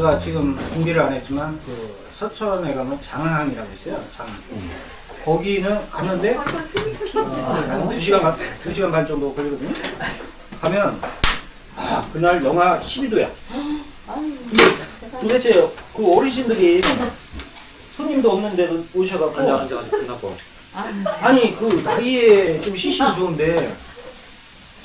제가 지금 공개를 안 했지만 그 서천에 가면 장항이라고 있어요. 장. 거기는 갔는데 어, 한 2시간 반, 2시간 반 정도 걸리거든요. 가면 아, 그날 영하 12도야. 근데 도대체 그 어르신들이 손님도 없는데도 오셔갖고 앉아 앉아 앉아 끝났고 아니 그 나이에 좀 시시면 좋은데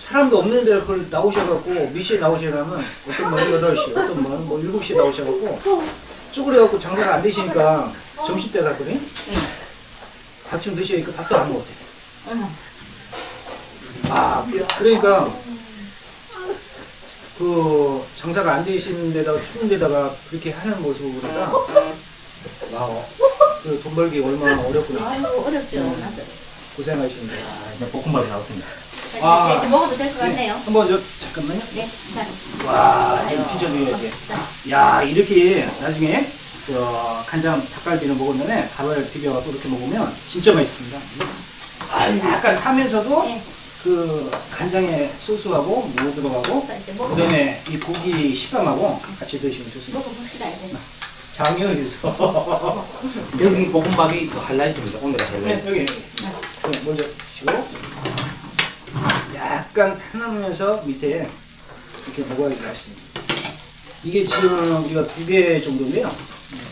사람도 없는데 그걸 나오셔갖고 몇 시에 나오시려면 어떤 분 8시 어떤 분은 뭐 7시에 나오셔갖고 쭈그려갖고 장사가 안 되시니까 점심 때 갔더니 아침 드시니까 밥도 안 먹었대 아 그러니까 그 장사가 안 되시는 데다가 추운 데다가 그렇게 하는 모습보다 와그 돈 벌기 얼마나 어렵구나 아이고 어렵죠. 맞아. 고생하시는데 아, 볶음밥이 나왔습니다. 자, 아. 이제, 먹어도 될 것 같네요. 한번 저 잠깐만요 네. 자, 와, 좀 빚어줘야지. 야, 이렇게 나중에 저 간장 닭갈비를 다음에 밥을 비벼갖고 이렇게 먹으면 진짜 맛있습니다. 아, 약간 타면서도 네. 그 간장에 소스하고 무 들어가고 자, 이제 먹어. 그다음에 이 고기 식감하고 같이 드시면 좋습니다. 먹어봅시다 이제. 장유에서 여기 볶음밥이 그 하이라이트입니다. 오늘의 네, 하이라이트. 여기 네, 먼저 드시고 약간 타면서 밑에 이렇게 먹어야 맛있습니다. 이게 지금 우리가 두 개 정도인데요.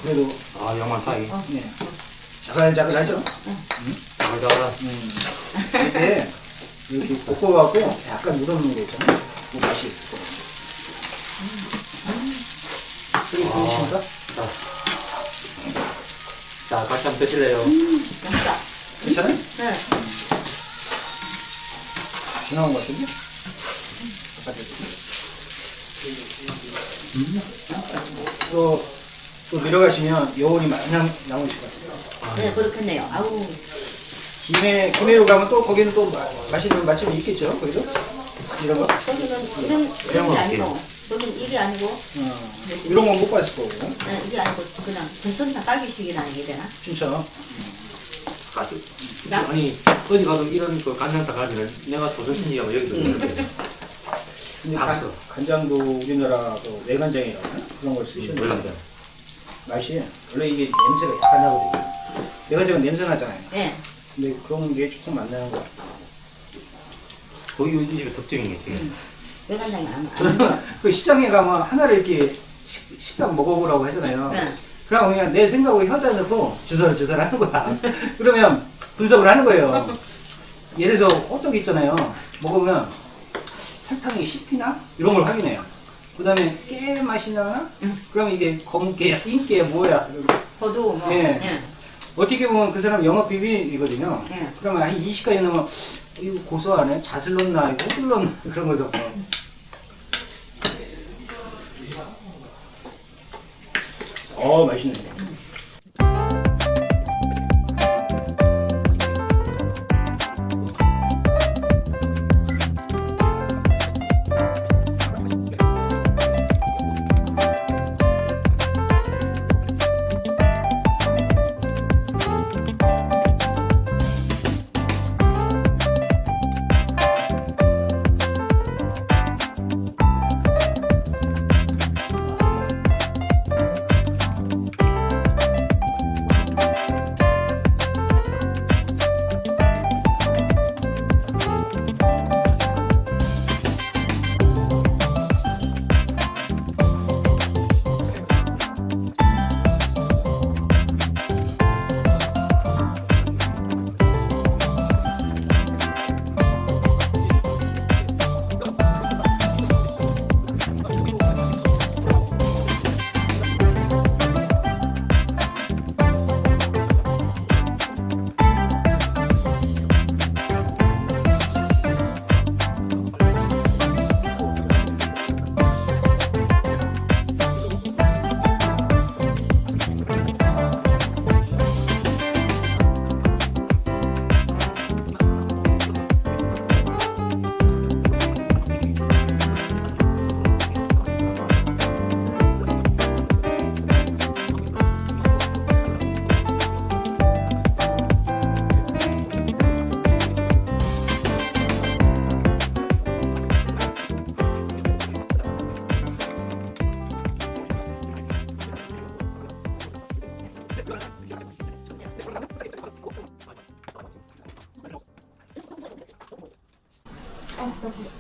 그래도 아 영화 사이. 네. 자글자글하죠? 자자자. 음. 밑에 이렇게 볶아갖고 약간 누르는 거 있잖아요. 그 맛이 있을. 그리고 보이십니까? 자, 자 같이 한번 드실래요? 맛있다. 괜찮아요? 네. 지나온 것 같은데? 음. 또, 또 내려가시면 여운이 많이 나- 나오실 것 같아요. 네, 그렇겠네요. 아우. 김해, 김해로 가면 또 거기는 또 마- 맛있는 맛집이 있겠죠? 거기도? 이런 거? 거기는 이런 이런 게 아니고, 거긴 이게 아니고, 어, 이런 건 못 봤을 거고. 네, 이게 아니고 그냥 전선 닭갈비식이라는 게 되나? 진짜. 나? 아니 어디 가도 이런 그 간장 닭갈비를 내가 조선신이가 여기도 있는데 근데 박수. 간, 간장도 우리나라 그 외간장이라고 하나? 그런 걸 쓰시는데 몰랐어요. 맛이 원래 이게 냄새가 약간 나거든요. 외간장은 냄새 나잖아요. 네. 근데 그런 게 조금 안 나는 것 같아요. 거기 이 집의 특징인 게 지금. 외간장이 안 나. 그 시장에 가면 하나를 이렇게 식, 식당 먹어보라고 하잖아요. 네. 그럼 그냥 내 생각으로 혀다 넣고 주사를 주사를 하는 거야. 그러면 분석을 하는 거예요. 예를 들어서 호떡 있잖아요. 먹으면 설탕이 씹히나? 이런 걸 확인해요. 그 다음에 깨 맛이 나나? 음. 그럼 이게 검은 깨야, 흰 깨야 뭐야? 저도 뭐. 예. 네. 어떻게 보면 그 사람 영업 비밀이거든요. 네. 그러면 한 20까지 넣으면 이거 고소하네? 잣을 넣나? 이거 호들 넣나? 그런 거죠. 어, 맛있네.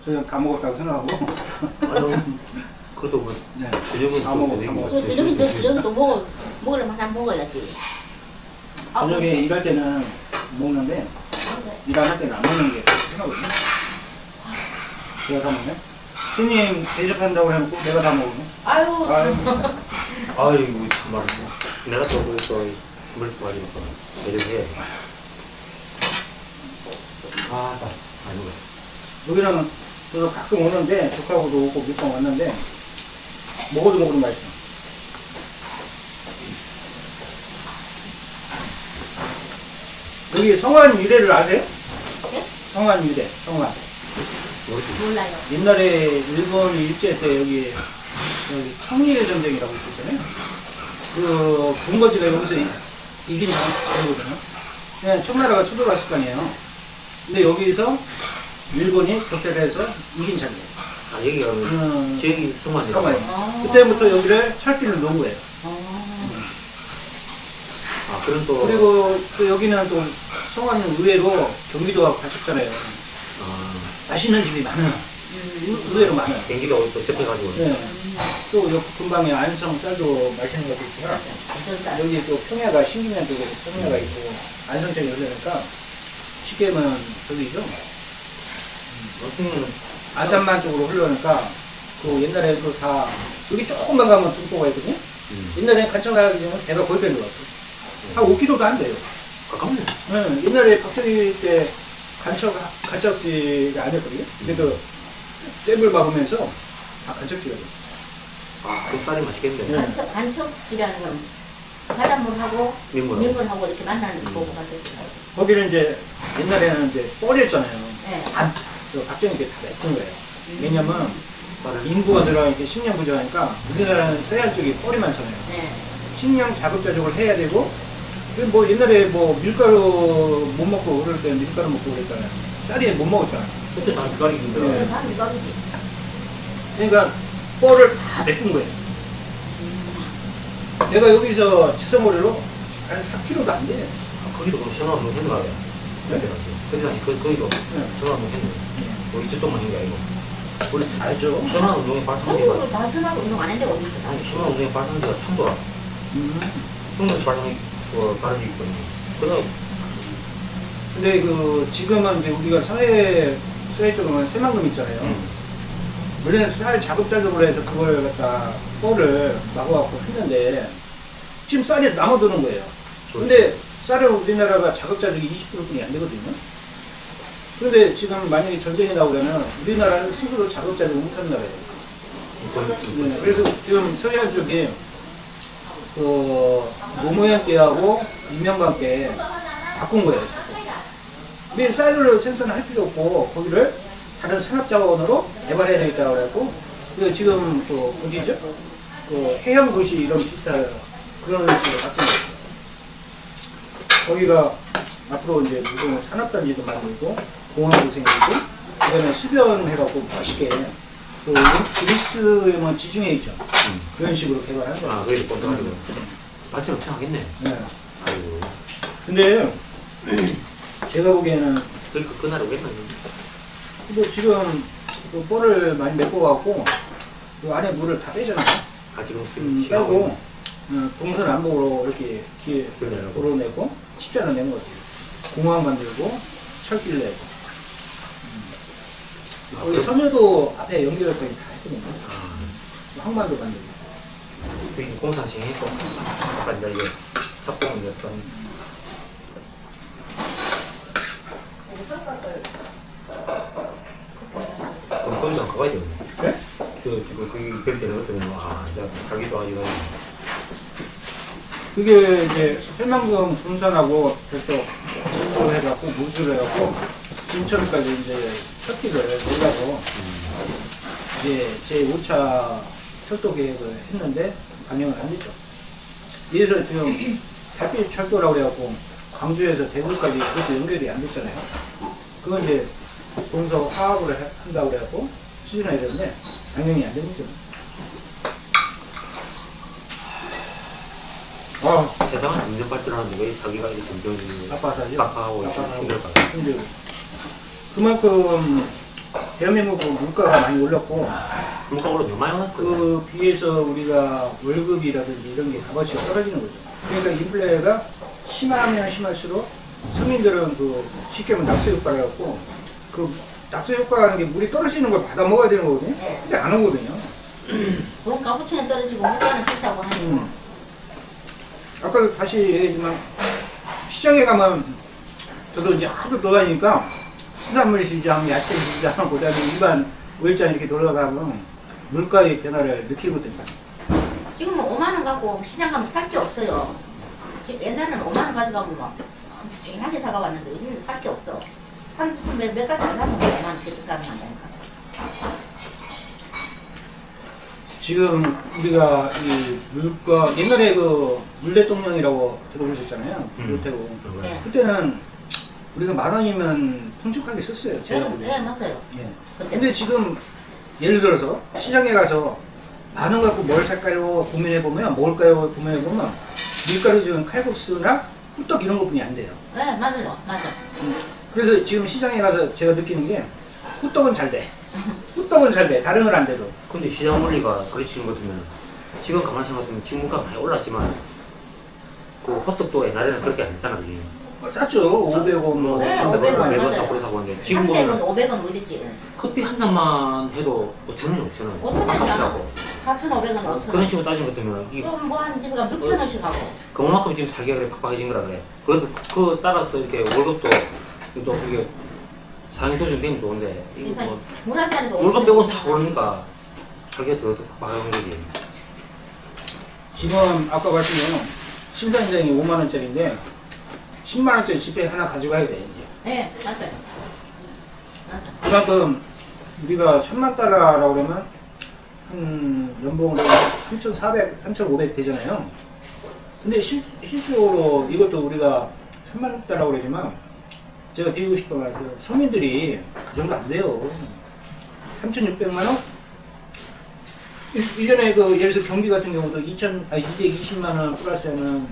저녁 다 먹었다고 생각하고. 아니, 그래도 뭐 네. 저녁은 다 먹어, 다 먹어. 그 주정이 또 주정이 또 먹어 먹으려면 다 먹어야지. 아, 저녁에 일할 때는 먹는데 근데 일할 때는 안 먹는 게 편하거든요. 제가 다 먹네. 스님 대접한다고 해놓고 내가 다 먹으네. 아유. 아유. 아이고, 정말. 뭐 내가 또 그래서 머릿속 가지고 내려게. 아, 나. 아니고. 여기는 저도 가끔 오는데 조카하고도 오고 몇번 왔는데 먹어도 먹어도 맛있어. 여기 성안 유래를 아세요? 네? 성안 유래, 성안. 모르지. 몰라요. 옛날에 일본 일제 때 여기 여기 청일의 전쟁이라고 있었잖아요. 그 본거지가 여기서 이- 이긴 자리거든요. 그냥 청나라가 쳐들어갔을 거 아니에요. 근데 여기서 일본이 격퇴를 해서 이긴 자리예요. 아, 여기가 그 음, 지역이 성만이라고. 성안이에요. 아. 그때부터 여기를 철길을 놓은 거예요. 아. 아, 그런 또. 그리고 또 여기는 또 성안은 의외로 경기도하고 같았잖아요. 아, 맛있는 집이 많아요. 음. 의외로 많아요. 경기도 또 접해가지고. 네. 또옆 근방에 안성 쌀도 맛있는 것도 있지만 진짜. 여기 또 평야가 신기면 쪽으로 평야가 있고 안성천이 흐르니까 쉽게 하면 저기죠. 무슨, 아산만 쪽으로 흐르니까 그 옛날에 그 다 여기 조금만 가면 뚝도가 있거든요. 음, 옛날에 간청 가기 전에 배가 거기까지 왔어. 한 5km도 안 돼요. 가깝네. 네, 옛날에 박정희 때 간척 간척지가 아니었거든요. 근데 그 댐을 막으면서 다 간척지가 됐어 아, 그 쌀이 맛있겠네. 네. 간척 간척이라는 건 바닷물하고 민물. 민물하고 이렇게 만나는 거고 같아요. 거기는 이제 옛날에는 이제 뻘이었잖아요 네. 다, 그 박정희 때다 맺은 거예요 왜냐면 쌀을. 인구가 늘어나니까 식량 부족하니까 우리나라는 서해안 쪽이 뻘이 많잖아요. 네. 식량 자급자족을 해야 되고 그뭐 옛날에 뭐 밀가루 못 먹고 그럴 때 밀가루 먹고 그랬잖아요. 쌀이 못 먹었잖아요. 그때 다 기다리는데. 네. 그게 바로 이거지. 그러니까 뻘을 다 메꾼 거예요. 내가 여기서 지성거리로 한 4km도 안 돼. 아, 거기도 그럼 전화 운동 했는 거야. 네? 그때 당시. 그때 당시 거- 거기도 네. 전화 운동 했는 거야. 뭐 이쪽만 한게 아니고. 우리 잘 알죠. 전화 운동의 발상지가, 전국으로 다 선하고 운동 안 했는데 어디 있어? 아니, 전화 운동의 발상지가 청도라. 음. 청도 발상이 그 가르치 있거든요. 그다음 근데 그 지금은 이제 우리가 서해 쪽은 새만금 있잖아요. 음. 우리는 쌀 자급자족으로 해서 그걸 갖다 뻘을 막아갖고 했는데 지금 쌀이 남아도는 거예요. 근데 쌀은 우리나라가 자급자족이 20%뿐이 안 되거든요. 그런데 지금 만약에 전쟁이 나오려면 우리나라는 스스로 자급자족을 못하는 나라예요. 네, 그래서 지금 서해안 쪽에 그 노무현 때하고 이명박 때 바꾼 거예요. 자꾸. 우리 쌀을 생산할 필요 없고 거기를 다른 산업자원으로 개발해야 되겠다고 그랬고 그 지금 또 어디죠? 그 해양도시 이런 비슷한 그런 식으로 바뀐 거예요. 거기가 앞으로 이제 무슨 산업단지도 만들고 공항도 생기고 그 다음에 수변 해갖고 멋있게 그 그리스에만 지중해 있죠. 그런 식으로 개발한 거예요. 아, 거기도 뻔뻔하고. 발전 엄청 하겠네. 네. 아이고. 근데 제가 보기에는 그러니까 그날 오겠네. 근데 지금 그 뻘을 많이 메꿔 갖고 그 안에 물을 다 빼잖아요. 아, 지금 음, 빼고 음, 동선 안보로 이렇게 그래요. 도로내고 십자로 낸 거지. 공항 만들고 철길 내고. 아, 거기 그럼- 섬유도 앞에 연결까지 다 했거든요. 아, 항만도 만들고. 그 공사 진행했고 약간 이제 이게 작동을 약간 거기서 가봐야 되겠네. 네? 그 지금 거기 될 때는 어떻게 보면 아 이제 가기 좋아지고 그게 이제 설명금 분산하고 별도 진출을 해갖고 무수를 해갖고 진천까지 이제 첫길을 올라서 이제 제 5차 철도 계획을 했는데 반영을 안 됐죠. 이래서 지금 달빛 철도라고 해갖고 광주에서 대구까지 그것도 연결이 안 됐잖아요. 그건 이제 동서 화합을 해- 한다고 그래갖고 추진해야 되는데 반영이 안 되는 거죠. 아, 세상은 점점 발전하는데 왜 자기가 이렇게 점점 아파서죠. 빡빡하고 빡빡하고. 힘들까? 힘들고. 그만큼 대한민국 그 물가가 많이 올랐고 물가 올라 너무 많이 올랐어. 그 비해서 우리가 월급이라든지 이런 게 값어치가 떨어지는 거죠. 그러니까 인플레가 심하면 심할수록 서민들은 그 쉽게 말하면 낙수 효과를 갖고 그 낙수 효과라는 게 물이 떨어지는 걸 받아 먹어야 되는 거거든요. 네. 근데 안 오거든요. 돈 값어치는 떨어지고 물가는 비싸고 하니까. 음. 아까도 다시 얘기했지만 시장에 가면 저도 이제 하도 돌아다니니까 수산물 시장, 야채 시장, 그다음에 일반 오일장 이렇게 돌아가면 물가의 변화를 느끼거든요. 지금 은 5만 원 갖고 시장 가면 살 게 없어요. 지금 옛날에는 5만 원 가져가면 막 쨍하게 사가 왔는데 요즘은 살 게 없어. 한 몇 몇 가지 안 사면 5만 원 그때까지 한다니까. 지금 우리가 이 물가 옛날에 그 물대통령이라고 들어보셨잖아요. 음. 노태우. 네. 그때는 우리가 만 원이면 풍족하게 썼어요. 제가 네, 보기에. 네 맞아요. 예. 그때 근데 지금 예를 들어서 시장에 가서 만 원 갖고 뭘 살까요? 고민해 보면 먹을까요? 고민해 보면 밀가루 지금 칼국수나 호떡 이런 것뿐이 안 돼요. 네 맞아요 맞아. 그래서 지금 시장에 가서 제가 느끼는 게 호떡은 잘 돼. 호떡은 잘 돼. 다른 건 안 돼도. 근데 시장 원리가 그렇지는 것 같으면 지금 가만히 생각하면 지금 물가가 많이 올랐지만 그 호떡도 옛날에는 그렇게 안 했잖아, 그지? 어, 쌌죠. 500원 뭐. 네, 300원, 500원 400원 맞아요. 딱 그래서 하는데 지금 300원, 보면 500원 뭐 이랬지. 커피 한 잔만 해도 5천 원이 5천 원. 5천 원이야. 아깝시라고. 4,500원, 5천 그런 원. 식으로 같으면 이 그럼 뭐 한 지금 6천 원씩 하고. 그만큼 지금 살기가 그래 팍팍해진 거라 그래. 그래서 그 따라서 이렇게 월급도 좀 이게 상위 조정 되면 좋은데 이거 뭐 물한 잔에도 월급 빼고 다 오르니까 살기가 더, 더 팍팍한 거지. 지금 아까 말씀드린 신사임당이 5만 원짜리인데 10만 원짜리 지폐 하나 가져가야 돼. 이제. 네 맞아요. 맞아. 그만큼 우리가 3만 달러라고 그러면 한 연봉으로 3,400, 3,500 되잖아요. 근데 실, 실질적으로 이것도 우리가 3만 달러라고 그러지만 제가 드리고 싶은 말은 서민들이 그 정도 안 돼요. 3,600만 원? 1, 년에그 예를 들어 경비 같은 경우도 2,000, 아 220만 원 플러스는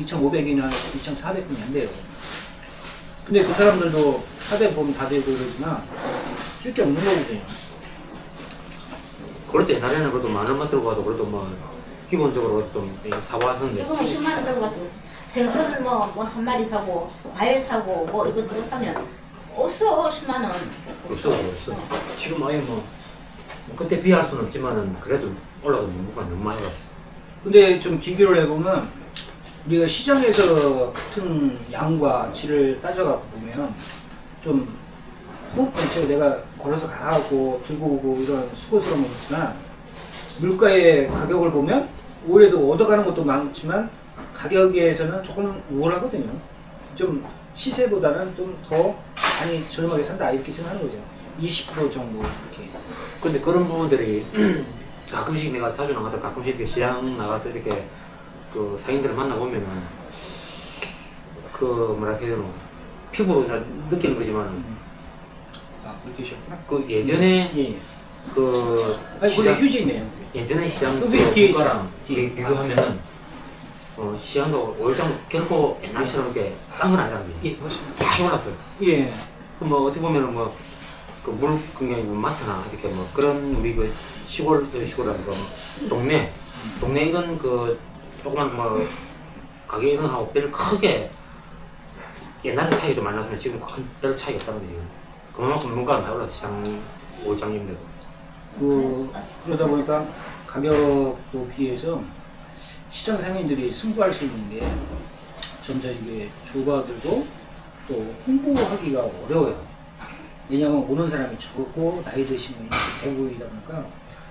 2,500이나 2,400분이 안 돼요. 근데 그 사람들도 사대 보면 다 되고 그러지만 쓸 게 없는 거거든요. 때 옛날에는 그래도 만 원만 들고 가도 그래도 뭐 기본적으로 좀 사고 왔었는데 지금은 10만 원 들고 가서 생선을 뭐 뭐 한 마리 사고 과일 사고 뭐 이거 들어 사면 없어 10만 원. 없어 없어. 지금 아예 뭐, 뭐 그때 비할 수는 없지만은 그래도 올라가도 물가 너무 많이 올랐어. 근데 좀 비교를 해보면 우리가 시장에서 같은 양과 질을 따져가 보면 좀 뭐, 제가 내가 걸어서 가고 들고 오고 이런 수고스러움이 있지만 물가의 가격을 보면 올해도 얻어가는 것도 많지만 가격에서는 조금 우월하거든요. 좀 시세보다는 좀 더 많이 저렴하게 산다 이렇게 생각하는 거죠. 20% 정도 이렇게. 근데 그런 부분들이 가끔씩 내가 자주 나가다 가끔씩 이렇게 시장 나가서 이렇게 그 상인들을 만나보면은 그 뭐라 해야 되노 피부로 나 느끼는 거지만 아 그렇게셨구나. 그 예전에 예. 그 아니 시장 거기 휴지네요. 예전에 시장 그 선생님 뒤에 있어요. 비교하면은 어 시장도 올장 결코 옛날처럼 이렇게 싼 건 아니라는 게 예, 맞습니다. 많이 올랐어요. 예. 그뭐 어떻게 보면은 뭐 그물 그냥 뭐 마트나 이렇게 뭐 그런 우리 그 시골 그 시골이라는 거 동네 동네 이런 그 조그만 뭐 가게 이런 하고 별 크게 옛날에 차이가 좀 많이 났으면 지금 큰별 차이가 없다는 거지. 그만큼 물가가 많이 올랐어 시장 올장인데도. 그 그러다 보니까 가격도 비해서 시장 상인들이 승부할 수 있는 게 점점 이게 좁아들고 또 홍보하기가 어려워요. 왜냐하면 오는 사람이 적고 나이 드신 분이 대부분이다 보니까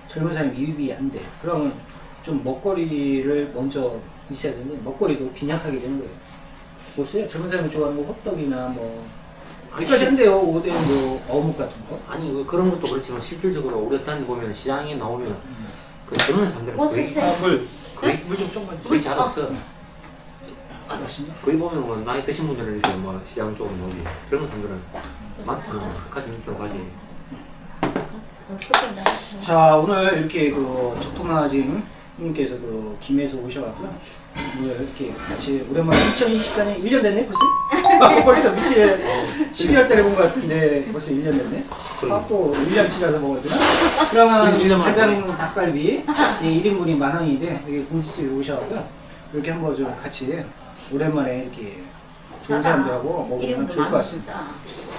젊은 사람이 유입이 안 돼. 그러면 좀 먹거리를 먼저 있어야 되는데 먹거리도 빈약하게 되는 거예요. 보세요. 젊은 사람이 좋아하는 거 호떡이나 뭐 여기까지 한대요. 오뎅 뭐 어묵 같은 거. 아니 그- 그런 것도 그렇지만 실질적으로 우리 딴 보면 시장에 나오면 그 젊은 사람들은 뭐 거의. 거의 물좀 조금만 거의 잘 없어. 맞습니다. 거의 보면 뭐 나이 드신 분들은 이렇게 뭐 시장 쪽으로 오지 젊은 사람들은 마트나 가지 밑으로 가지. 자 오늘 이렇게 그 적토마진 님께서 그 김해에서 오셔갖고요 오늘 이렇게 같이 오랜만에 2024년 1년 됐네 벌써? 벌써 며칠 12월 달에 본 것 같은데 벌써 1년 됐네. 아, 또 1년 지나서 먹었구나. 그러면 일- 일년 만에. 간장 닭갈비 이 1인분이 만 원인데 여기 공식집에 오셔가지고 이렇게 한번 좀 같이 오랜만에 이렇게 좋은 사람들하고 먹으면 좋을 것 같습니다.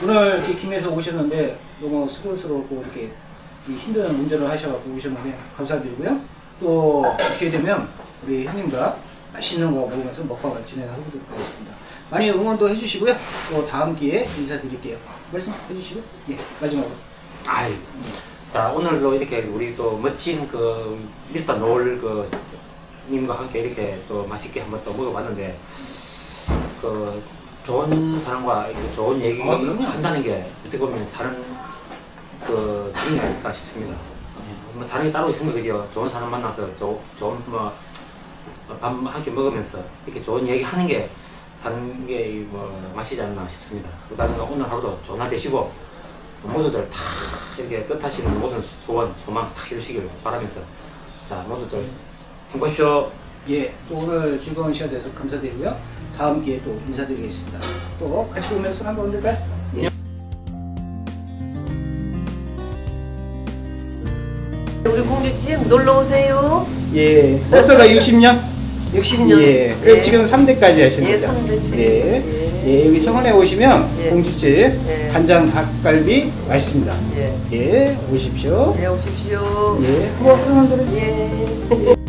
오늘 이렇게 김에서 오셨는데 너무 수고스럽고 이렇게 이 힘든 운전을 하셔갖고 오셨는데 감사드리고요. 또 기회 되면 우리 형님과 맛있는 거 먹으면서 먹방을 진행하도록 하겠습니다. 많이 응원도 해주시고요. 또 다음 기회에 인사드릴게요. 말씀 해 주시고 예 마지막으로 아이. 자 오늘도 이렇게 우리 또 멋진 그 미스터 노을 그 님과 함께 이렇게 또 맛있게 한번 또 먹어봤는데 그 좋은 사람과 이렇게 좋은 얘기 아, 그럼요. 한다는 게 어떻게 보면 사는 그 길이 아닐까 싶습니다. 예, 뭐 사람이 따로 있으면 그죠. 좋은 사람 만나서 조, 좋은 뭐 밥 함께 먹으면서 이렇게 좋은 얘기 하는 게 사는 게뭐 맛이지 않나 싶습니다. 그러니까 오늘 하루도 날 되시고 모두들 다 이렇게 뜻하시는 모든 소원, 소망 다 이루시길 바라면서 자 모두들 행복하십시오. 예, 또 오늘 즐거운 시간 돼서 감사드리고요. 다음 기회에 또 인사드리겠습니다. 또 같이 보면서 손 한번 흔들까요? 예. 우리 공주집 놀러 오세요. 예, 벌써가 60년? 60년. 예, 그 지금 3대까지 하신 예, 거죠? 삼대째. 예. 예. 예, 여기 성원에 오시면 예. 공주집 예. 간장 닭갈비 맛있습니다. 예. 예, 오십시오. 예, 오십시오. 예, 손 흔들어 예.